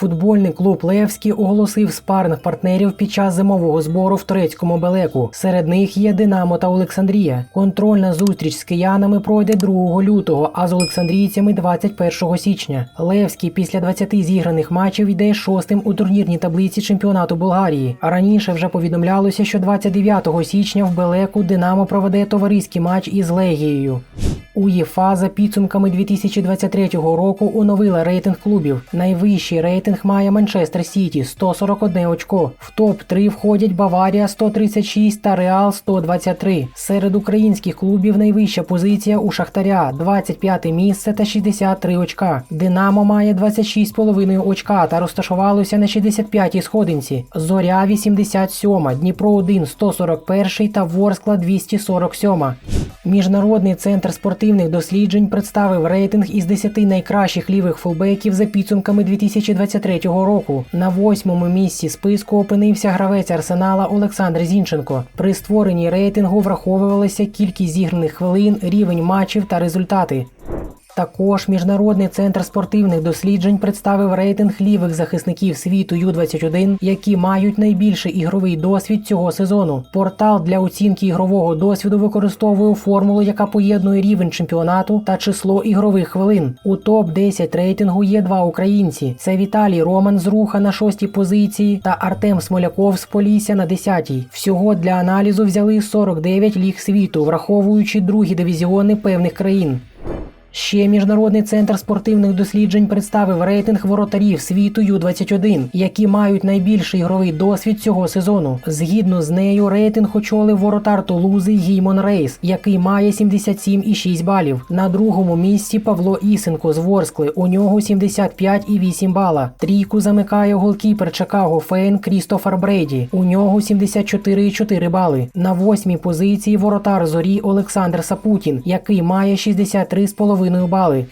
Футбольний клуб Левський оголосив спарних партнерів під час зимового збору в турецькому Белеку. Серед них є Динамо та Олександрія. Контрольна зустріч з киянами пройде 2 лютого, а з олександрійцями 21 січня. Левський після 20 зіграних матчів йде шостим у турнірній таблиці чемпіонату Болгарії. А раніше вже повідомлялося, що 29 січня в Белеку Динамо проведе товариський матч із Легією. УЄФА за підсумками 2023 року оновила рейтинг клубів. Найвищий рейтинг має Манчестер Сіті 141 очко. В топ-3 входять Баварія 136 та Реал 123. Серед українських клубів найвища позиція у Шахтаря 25 місце та 63 очка. Динамо має 26,5 очка та розташувалося на 65-й сходинці. Зоря 87, Дніпро 1 141 та Ворскла 247. Міжнародний центр спортивних досліджень представив рейтинг із 10 найкращих лівих фулбеків за підсумками 2023 року. На восьмому місці списку опинився гравець арсенала Олександр Зінченко. При створенні рейтингу враховувалася кількість зіграних хвилин, рівень матчів та результати. Також Міжнародний центр спортивних досліджень представив рейтинг лівих захисників світу Ю-21, які мають найбільший ігровий досвід цього сезону. Портал для оцінки ігрового досвіду використовує формулу, яка поєднує рівень чемпіонату та число ігрових хвилин. У топ 10 рейтингу є два українці: це Віталій Роман з Руха на шостій позиції та Артем Смоляков з Полісся на 10-й. Всього для аналізу взяли 49 ліг світу, враховуючи другі дивізіони певних країн. Ще міжнародний центр спортивних досліджень представив рейтинг воротарів світу Ю-21, які мають найбільший ігровий досвід цього сезону. Згідно з нею, рейтинг очолив воротар Тулузи Гіймон Рейс, який має 77,6 балів. На другому місці Павло Ісенко з Ворскли. У нього 75,8 бала. Трійку замикає голкіпер Чикаго Фейн Крістофер Брейді. У нього 74,4 бали. На восьмій позиції воротар зорі Олександр Сапутін, який має 63,5 бали.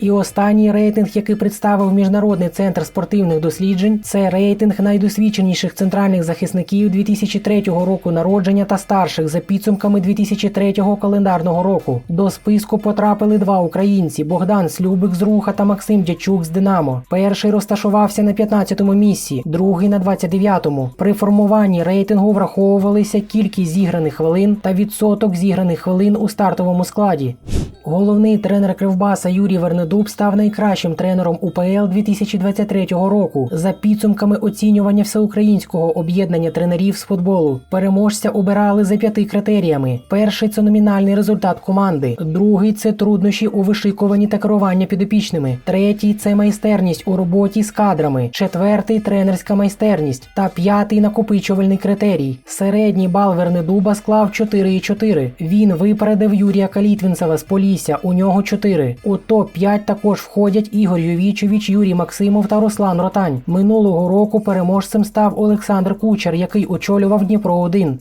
І останній рейтинг, який представив Міжнародний центр спортивних досліджень, це рейтинг найдосвідченіших центральних захисників 2003 року народження та старших за підсумками 2003 календарного року. До списку потрапили два українці: Богдан Слюбик з Руха та Максим Дячук з Динамо. Перший розташувався на 15-му місці, другий на 29-му. При формуванні рейтингу враховувалися кількість зіграних хвилин та відсоток зіграних хвилин у стартовому складі. Головний тренер Кривбаса Юрій Вернедуб став найкращим тренером УПЛ 2023 року за підсумками оцінювання всеукраїнського об'єднання тренерів з футболу. Переможця обирали за п'яти критеріями: перший це номінальний результат команди, другий це труднощі у вишикуванні та керування підопічними, третій це майстерність у роботі з кадрами, четвертий тренерська майстерність та п'ятий накопичувальний критерій. Середній бал Вернедуба склав 4,4. Він випередив Юрія Калітвінцева з Полісся. У нього 4. У топ 5 також входять Ігор Ювічович, Юрій Максимов та Руслан Ротань. Минулого року переможцем став Олександр Кучер, який очолював Дніпро 1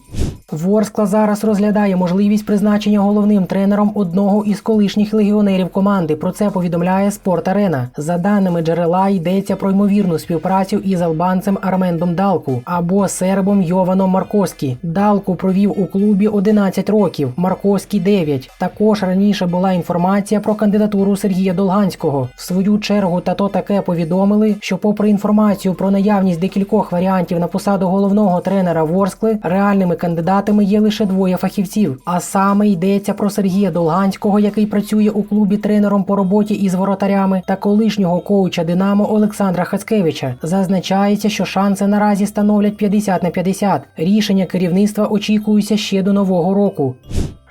Ворскла зараз розглядає можливість призначення головним тренером одного із колишніх легіонерів команди. Про це повідомляє Спорт Арена. За даними джерела, йдеться про ймовірну співпрацю із албанцем Армендом Далку або сербом Йованом Маркоскі. Далку провів у клубі 11 років, Маркоскі 9. Також раніше була інформація про кандидатуру Сергія Долганського. В свою чергу тато таке повідомили, що, попри інформацію про наявність декількох варіантів на посаду головного тренера Ворскли, реальними кандидатами є лише двоє фахівців. А саме йдеться про Сергія Долганського, який працює у клубі тренером по роботі із воротарями, та колишнього коуча Динамо Олександра Хацкевича. Зазначається, що шанси наразі становлять 50 на 50. Рішення керівництва очікується ще до нового року.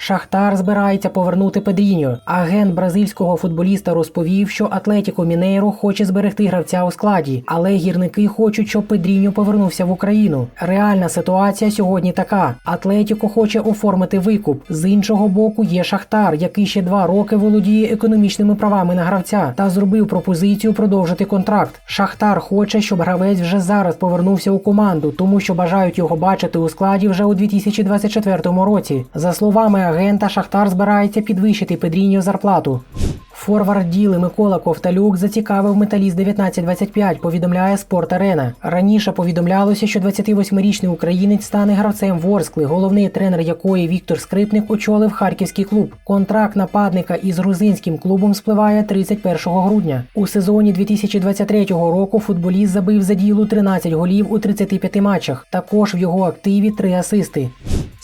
Шахтар збирається повернути Педріньо. Агент бразильського футболіста розповів, що Атлетіко Мінейро хоче зберегти гравця у складі, але гірники хочуть, щоб Педріньо повернувся в Україну. Реальна ситуація сьогодні така: Атлетіко хоче оформити викуп. З іншого боку, є Шахтар, який ще два роки володіє економічними правами на гравця та зробив пропозицію продовжити контракт. Шахтар хоче, щоб гравець вже зараз повернувся у команду, тому що бажають його бачити у складі вже у 2024 році. За словами агента Шахтар збирається підвищити Педріньо зарплату. Форвард діли Микола Ковталюк зацікавив металіст 1925, повідомляє Спорт Арена. Раніше повідомлялося, що 28-річний українець стане гравцем Ворскли, головний тренер якої Віктор Скрипник очолив харківський клуб. Контракт нападника із грузинським клубом спливає 31 грудня. У сезоні 2023 року футболіст забив за ділу 13 голів у 35 матчах. Також в його активі 3 асисти.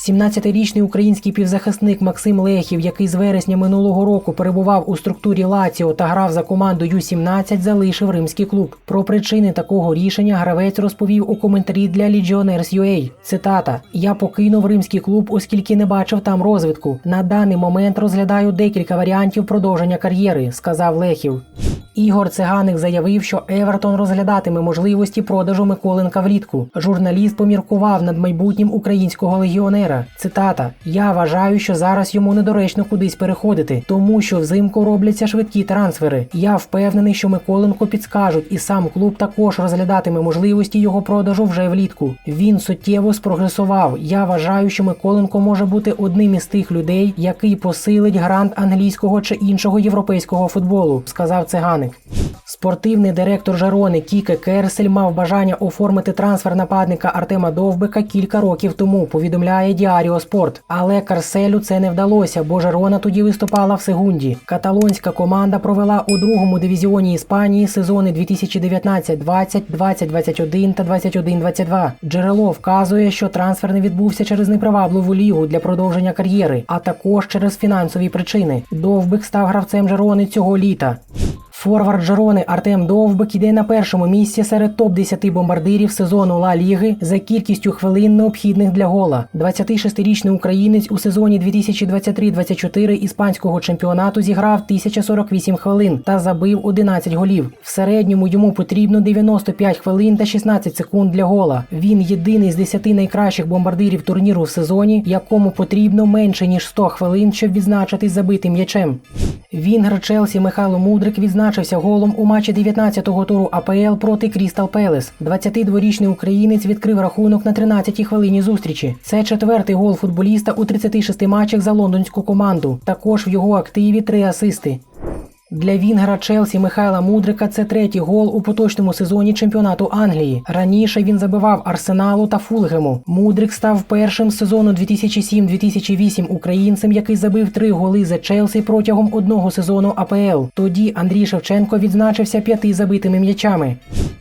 17-річний український півзахисник Максим Лехів, який з вересня минулого року перебував у структурі Лаціо та грав за команду Ю-17, залишив римський клуб. Про причини такого рішення гравець розповів у коментарі для Legionnaires.ua. Цитата: Я покинув римський клуб, оскільки не бачив там розвитку. На даний момент розглядаю декілька варіантів продовження кар'єри, сказав Лехів. Ігор Циганик заявив, що Евертон розглядатиме можливості продажу Миколенка влітку. Журналіст поміркував над майбутнім українського легіонера. Цитата: Я вважаю, що зараз йому недоречно кудись переходити, тому що взимку робляться швидкі трансфери. Я впевнений, що Миколенко підскажуть, і сам клуб також розглядатиме можливості його продажу вже влітку. Він суттєво спрогресував. Я вважаю, що Миколенко може бути одним із тих людей, який посилить грант англійського чи іншого європейського футболу, сказав циганик. Спортивний директор Жарони Кіке Керсель мав бажання оформити трансфер нападника Артема Довбика кілька років тому. Повідомляє Діаріо Спорт. Але Карселю це не вдалося, бо Жарона тоді виступала в Сегунді. Каталонська команда провела у другому дивізіоні Іспанії сезони 2019-20, 2021 та 21-22. Джерело вказує, що трансфер не відбувся через непривабливу лігу для продовження кар'єри, а також через фінансові причини. Довбик став гравцем Жарони цього літа. Форвард Жерони Артем Довбик іде на першому місці серед топ-10 бомбардирів сезону Ла Ліги за кількістю хвилин необхідних для гола. 26-річний українець у сезоні 2023-24 іспанського чемпіонату зіграв 1048 хвилин та забив 11 голів. В середньому йому потрібно 95 хвилин та 16 секунд для гола. Він єдиний з 10 найкращих бомбардирів турніру в сезоні, якому потрібно менше ніж 100 хвилин, щоб відзначитись забитим м'ячем. Вінгер Челсі Михайло Мудрик відзначився голом у матчі 19-го туру АПЛ проти Крістал Пелес. 22-річний українець відкрив рахунок на 13-й хвилині зустрічі. Це четвертий гол футболіста у 36 матчах за лондонську команду. Також в його активі три асисти. Для Вінгера Челсі Михайла Мудрика це третій гол у поточному сезоні чемпіонату Англії. Раніше він забивав Арсеналу та Фулгему. Мудрик став першим з сезону 2007-2008 українцем, який забив три голи за Челсі протягом одного сезону АПЛ. Тоді Андрій Шевченко відзначився п'яти забитими м'ячами.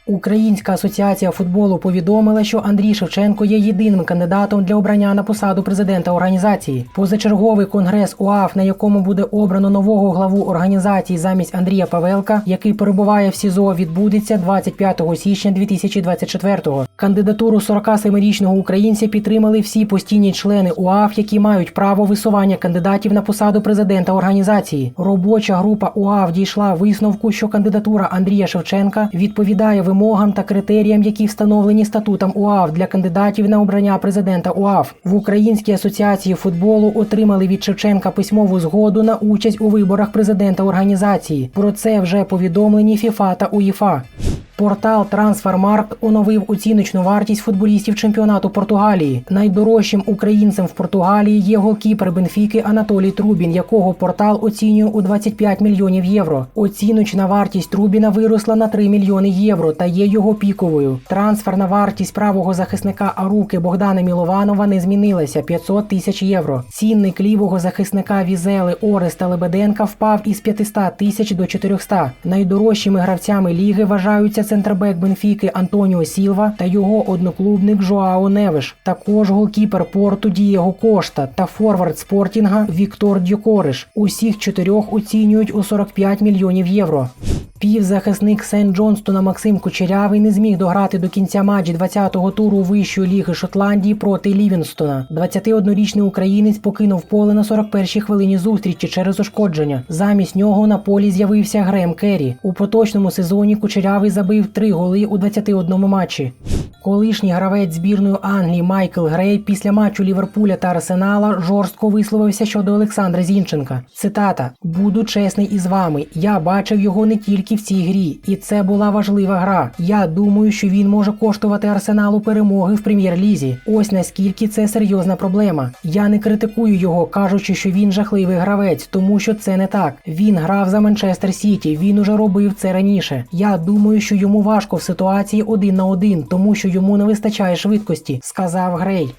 Українська асоціація футболу повідомила, що Андрій Шевченко є єдиним кандидатом для обрання на посаду президента організації. Позачерговий конгрес УАФ, на якому буде обрано нового главу організації замість Андрія Павелка, який перебуває в СІЗО, відбудеться 25 січня 2024-го. Кандидатуру 47-річного українця підтримали всі постійні члени УАФ, які мають право висування кандидатів на посаду президента організації. Робоча група УАФ дійшла висновку, що кандидатура Андрія Шевченка відповідає вимогам та критеріям, які встановлені статутом УАФ для кандидатів на обрання президента УАФ. В Українській асоціації футболу отримали від Шевченка письмову згоду на участь у виборах президента організації. Про це вже повідомлені ФІФА та УЄФА. Портал Трансфермаркт оновив оціночну вартість футболістів чемпіонату Португалії. Найдорожчим українцем в Португалії є голкіпер Бенфіки Анатолій Трубін, якого портал оцінює у 25 мільйонів євро. Оціночна вартість Трубіна виросла на 3 мільйони євро та є його піковою. Трансферна вартість правого захисника Аруки Богдана Мілованова не змінилася 500 тисяч євро. Цінник лівого захисника Візели Ореста Лебеденка впав із 500 тисяч до 400. Найдорожчими гравцями ліги вважаються центрбек Бенфіки Антоніо Сілва та його одноклубник Жоао Невиш. Також голкіпер Порту Дієго Кошта та форвард Спортінга Віктор Дюкориш. Усіх чотирьох оцінюють у 45 мільйонів євро. Півзахисник Сен Джонстона Максим Кучерявий не зміг дограти до кінця матчі 20-го туру вищої ліги Шотландії проти Лівінстона. 21-річний українець покинув поле на 41-й хвилині зустрічі через ушкодження. Замість нього на полі з'явився Грем Керрі. У поточному сезоні Кучерявий забив три голи у 21 матчі. Колишній гравець збірної Англії Майкл Грей після матчу Ліверпуля та Арсенала жорстко висловився щодо Олександра Зінченка. Цитата: Буду чесний із вами. Я бачив його не тільки в цій грі, і це була важлива гра. Я думаю, що він може коштувати арсеналу перемоги в прем'єр-лізі. Ось наскільки це серйозна проблема. Я не критикую його, кажучи, що він жахливий гравець, тому що це не так. Він грав за Манчестер Сіті. Він уже робив це раніше. Я думаю, що йому важко в ситуації один на один, тому що йому не вистачає швидкості, сказав Грей.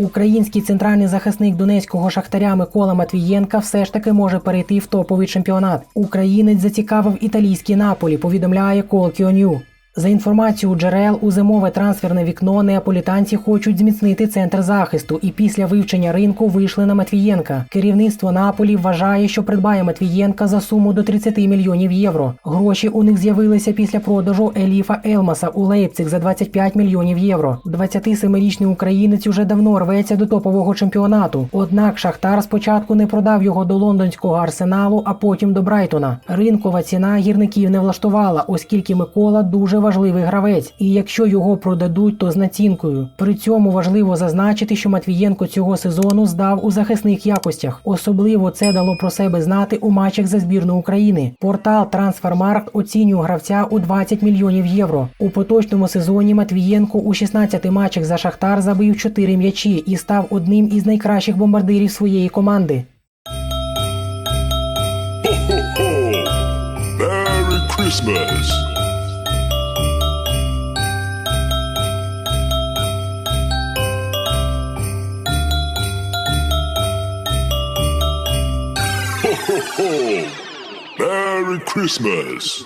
Український центральний захисник донецького шахтаря Микола Матвієнка все ж таки може перейти в топовий чемпіонат. Українець зацікавив італійський наполі, повідомляє Колкіоню. За інформацією джерел, у зимове трансферне вікно неаполітанці хочуть зміцнити центр захисту і після вивчення ринку вийшли на Матвієнка. Керівництво Наполі вважає, що придбає Матвієнка за суму до 30 мільйонів євро. Гроші у них з'явилися після продажу Еліфа Елмаса у Лейпциг за 25 мільйонів євро. 27-річний українець уже давно рветься до топового чемпіонату. Однак Шахтар спочатку не продав його до лондонського арсеналу, а потім до Брайтона. Ринкова ціна гірників не влаштувала, оскільки Микола дуже важливий гравець, і якщо його продадуть, то з націнкою. При цьому важливо зазначити, що Матвієнко цього сезону здав у захисних якостях. Особливо це дало про себе знати у матчах за збірну України. Портал Трансфермаркт оцінює гравця у 20 мільйонів євро. У поточному сезоні Матвієнко у 16 матчах за Шахтар забив 4 м'ячі і став одним із найкращих бомбардирів своєї команди. Christmas! Merry Christmas!